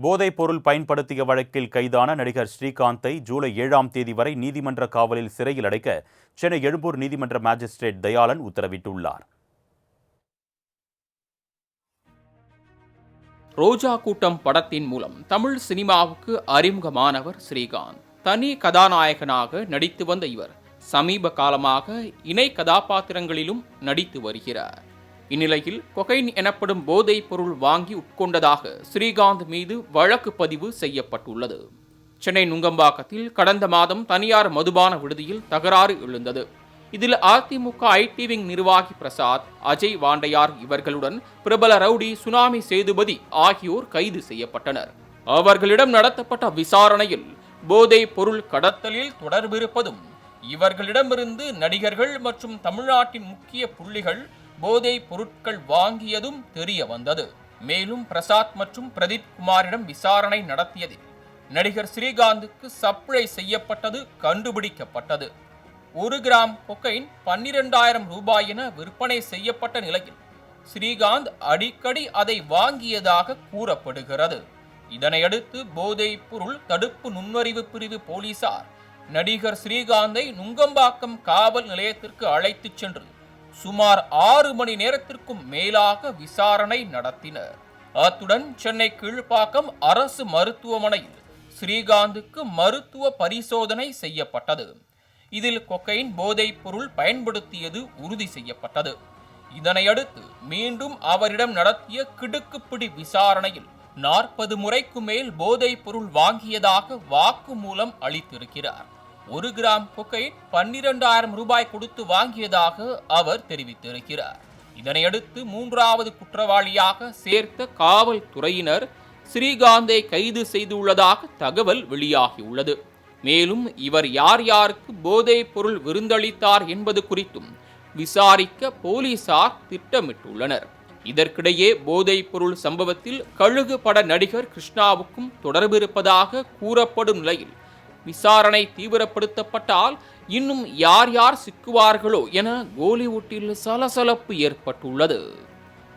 போதைப் பொருள் பயன்படுத்திய வழக்கில் கைதான நடிகர் ஸ்ரீகாந்தை ஜூலை ஏழாம் தேதி வரை நீதிமன்ற காவலில் சிறையில் அடைக்க சென்னை எழும்பூர் நீதிமன்ற மாஜிஸ்ட்ரேட் தயாளன் உத்தரவிட்டுள்ளார். ரோஜா கூட்டம் படத்தின் மூலம் தமிழ் சினிமாவுக்கு அறிமுகமானவர் ஸ்ரீகாந்த். தனி கதாநாயகனாக நடித்து வந்த இவர் சமீப காலமாக இணை கதாபாத்திரங்களிலும் நடித்து வருகிறார். இந்நிலையில் கொகைன் எனப்படும் போதைப் பொருள் வாங்கி உட்கொண்டதாக ஸ்ரீகாந்த் மீது வழக்கு பதிவு செய்யப்பட்டுள்ளது. சென்னை நுங்கம்பாக்கத்தில் கடந்த மாதம் தனியார் மதுபான விடுதியில் தகராறு எழுந்தது. இதில் அதிமுக ஐடி விங் நிர்வாகி பிரசாத் அஜய் வாண்டையார் இவர்களுடன் பிரபல ரவுடி சுனாமி சேதுபதி ஆகியோர் கைது செய்யப்பட்டனர். அவர்களிடம் நடத்தப்பட்ட விசாரணையில் போதைப் பொருள் கடத்தலில் தொடர்பிருப்பதும் இவர்களிடமிருந்து நடிகர்கள் மற்றும் தமிழ்நாட்டின் முக்கிய புள்ளிகள் போதைப் பொருட்கள் வாங்கியதும் தெரிய வந்தது. மேலும் பிரசாத் மற்றும் பிரதீப் குமாரிடம் விசாரணை நடத்தியதில் நடிகர் ஸ்ரீகாந்துக்கு சப்ளை செய்யப்பட்டது கண்டுபிடிக்கப்பட்டது. ஒரு கிராம் கொக்கைன் பன்னிரெண்டாயிரம் ரூபாய் என விற்பனை செய்யப்பட்ட நிலையில் ஸ்ரீகாந்த் அடிக்கடி அதை வாங்கியதாக கூறப்படுகிறது. இதனையடுத்து போதைப் பொருள் தடுப்பு நுண்ணறிவு பிரிவு போலீசார் நடிகர் ஸ்ரீகாந்தை நுங்கம்பாக்கம் காவல் நிலையத்திற்கு அழைத்துச் சென்று சுமார் ஆறு மணி நேரத்திற்கும் மேலாக விசாரணை நடத்தினர். அத்துடன் சென்னை கீழ்ப்பாக்கம் அரசு மருத்துவமனையில் ஸ்ரீகாந்துக்கு மருத்துவ பரிசோதனை செய்யப்பட்டது. இதில் கொக்கைன் போதைப் பொருள் பயன்படுத்தியது உறுதி செய்யப்பட்டது. இதனையடுத்து மீண்டும் அவரிடம் நடத்திய கிடுக்குப்பிடி விசாரணையில் நாற்பது முறைக்கு மேல் போதைப் பொருள் வாங்கியதாக வாக்குமூலம் அளித்திருக்கிறார். ஒரு கிராம் கொக்கைன் பன்னிரண்டாயிரம் ரூபாய் கொடுத்து வாங்கியதாக அவர் தெரிவித்திருக்கிறார். இதனையடுத்து மூன்றாவது குற்றவாளியாக சேர்த்த காவல்துறையினர் ஸ்ரீகாந்தை கைது செய்துள்ளதாக தகவல் வெளியாகியுள்ளது. மேலும் இவர் யார் யாருக்கு போதைப் பொருள் விருந்தளித்தார் என்பது குறித்தும் விசாரிக்க போலீசார் திட்டமிட்டுள்ளனர். இதற்கிடையே போதைப் பொருள் சம்பவத்தில் கழுகு பட நடிகர் கிருஷ்ணாவுக்கும் தொடர்பு இருப்பதாக கூறப்படும் நிலையில் விசாரணை தீவிரப்படுத்தப்பட்டால் இன்னும் யார் யார் சிக்குவார்களோ என கோலிவுட்டில் சலசலப்பு ஏற்பட்டுள்ளது.